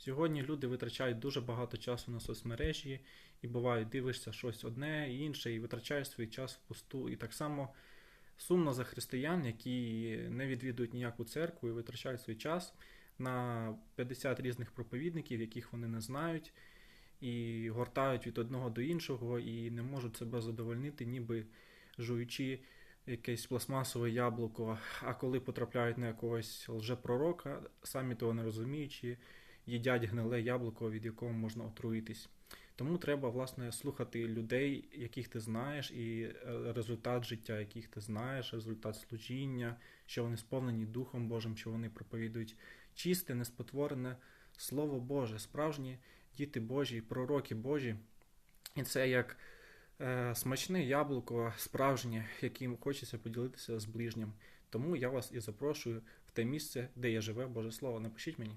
Сьогодні люди витрачають дуже багато часу на соцмережі, і буває, дивишся щось одне і інше, і витрачаєш свій час впусту. І так само сумно за християн, які не відвідують ніяку церкву і витрачають свій час на 50 різних проповідників, яких вони не знають, і гортають від одного до іншого, і не можуть себе задовольнити, ніби жуючи якесь пластмасове яблуко. А коли потрапляють на якогось лжепророка, самі того не розуміючи, їдять гниле яблуко, від якого можна отруїтись. Тому треба, власне, слухати людей, яких ти знаєш, і е, результат життя, яких ти знаєш, результат служіння, що вони сповнені Духом Божим, що вони проповідують чисте, неспотворене Слово Боже, справжні діти Божі, пророки Божі. І це як е, смачне яблуко, справжнє, яким хочеться поділитися з ближнім. Тому я вас і запрошую в те місце, де є живе Боже Слово. Напишіть мені.